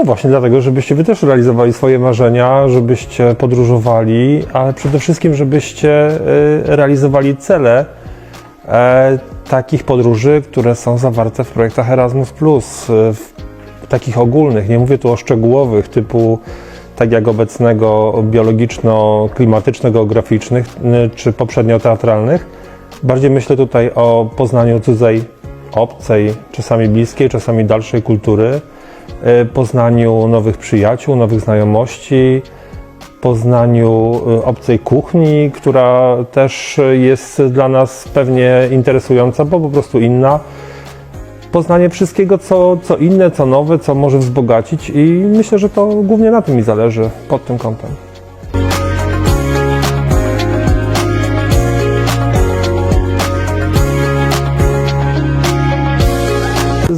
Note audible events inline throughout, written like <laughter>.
No właśnie dlatego, żebyście wy też realizowali swoje marzenia, żebyście podróżowali, ale przede wszystkim, żebyście y, realizowali cele e, takich podróży, które są zawarte w projektach Erasmus+, y, w takich ogólnych, nie mówię tu o szczegółowych, typu tak jak obecnego biologiczno-klimatyczno-geograficznych y, czy poprzednio teatralnych. Bardziej myślę tutaj o poznaniu cudzej, obcej, czasami bliskiej, czasami dalszej kultury, poznaniu nowych przyjaciół, nowych znajomości, poznaniu y, obcej kuchni, która też jest dla nas pewnie interesująca, bo po prostu inna. Poznanie wszystkiego, co, co inne, co nowe, co może wzbogacić i myślę, że to głównie na tym mi zależy pod tym kątem.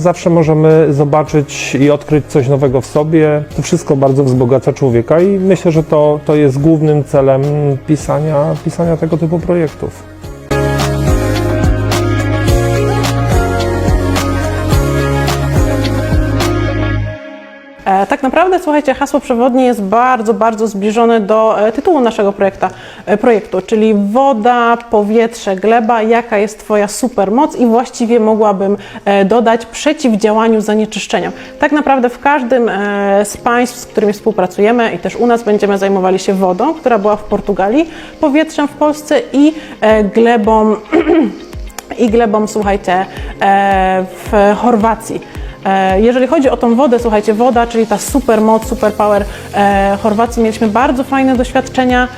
Zawsze możemy zobaczyć i odkryć coś nowego w sobie. To wszystko bardzo wzbogaca człowieka i myślę, że to, to jest głównym celem pisania, pisania tego typu projektów. Tak naprawdę, słuchajcie, hasło przewodnie jest bardzo, bardzo zbliżone do e, tytułu naszego projekta, e, projektu, czyli woda, powietrze, gleba, jaka jest Twoja supermoc i właściwie mogłabym e, dodać przeciwdziałaniu zanieczyszczeniom. Tak naprawdę w każdym e, z państw, z którymi współpracujemy i też u nas będziemy zajmowali się wodą, która była w Portugalii, powietrzem w Polsce i e, glebą <clears throat> i glebą, słuchajcie, e, w Chorwacji. E, Jeżeli chodzi o tą wodę, słuchajcie, woda, czyli ta super moc, super power e, Chorwacji, mieliśmy bardzo fajne doświadczenia.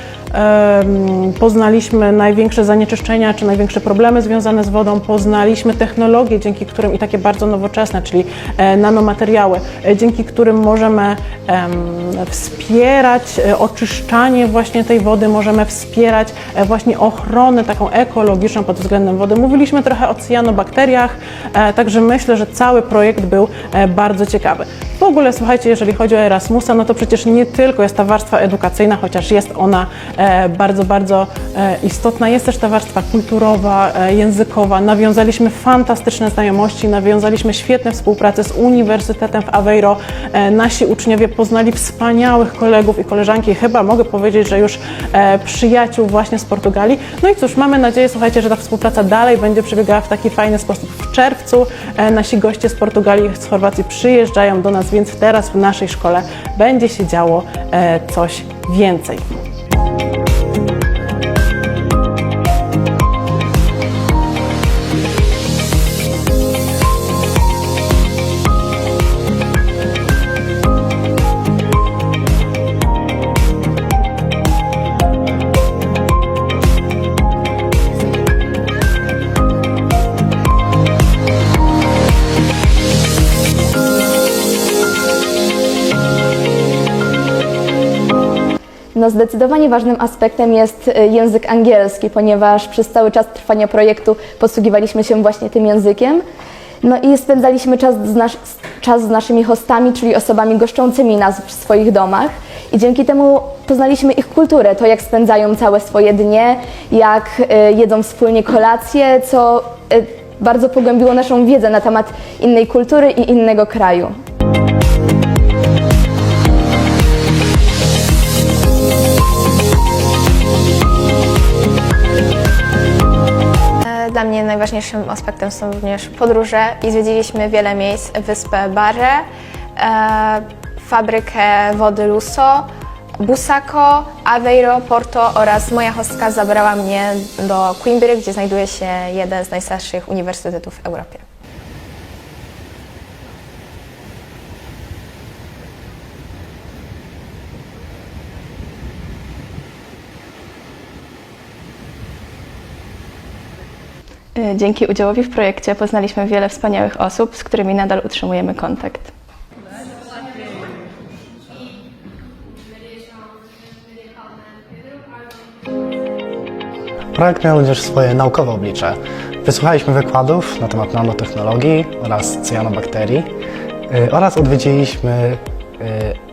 Poznaliśmy największe zanieczyszczenia czy największe problemy związane z wodą, poznaliśmy technologie, dzięki którym i takie bardzo nowoczesne, czyli e, nanomateriały, e, dzięki którym możemy em, wspierać e, oczyszczanie właśnie tej wody, możemy wspierać właśnie ochronę taką ekologiczną pod względem wody. Mówiliśmy trochę o cyanobakteriach, e, także myślę, że cały projekt był bardzo ciekawy. W ogóle słuchajcie, jeżeli chodzi o Erasmusa, no to przecież nie tylko jest ta warstwa edukacyjna, chociaż jest ona bardzo, bardzo e, istotna, jest też ta warstwa kulturowa, e, językowa. Nawiązaliśmy fantastyczne znajomości, nawiązaliśmy świetne współpracę z Uniwersytetem w Aveiro. E, Nasi uczniowie poznali wspaniałych kolegów i koleżanki, chyba mogę powiedzieć, że już e, przyjaciół właśnie z Portugalii. No i cóż, mamy nadzieję, słuchajcie, że ta współpraca dalej będzie przebiegała w taki fajny sposób. W czerwcu e, nasi goście z Portugalii, z Chorwacji przyjeżdżają do nas, więc teraz w naszej szkole będzie się działo e, coś więcej. No zdecydowanie ważnym aspektem jest y, język angielski, ponieważ przez cały czas trwania projektu posługiwaliśmy się właśnie tym językiem. No i spędzaliśmy czas z, nas, czas z naszymi hostami, czyli osobami goszczącymi nas w swoich domach. I dzięki temu poznaliśmy ich kulturę, to jak spędzają całe swoje dnie, jak y, jedzą wspólnie kolacje, co y, bardzo pogłębiło naszą wiedzę na temat innej kultury i innego kraju. Dla mnie najważniejszym aspektem są również podróże i zwiedziliśmy wiele miejsc, wyspę Barre, e, fabrykę wody Luso, Busako, Aveiro, Porto oraz moja hostka zabrała mnie do Coimbry, gdzie znajduje się jeden z najstarszych uniwersytetów w Europie. Dzięki udziałowi w projekcie poznaliśmy wiele wspaniałych osób, z którymi nadal utrzymujemy kontakt. Projekt miał również swoje naukowe oblicze. Wysłuchaliśmy wykładów na temat nanotechnologii oraz cyanobakterii y, oraz odwiedziliśmy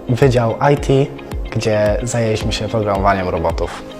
y, Wydział IT, gdzie zajęliśmy się programowaniem robotów.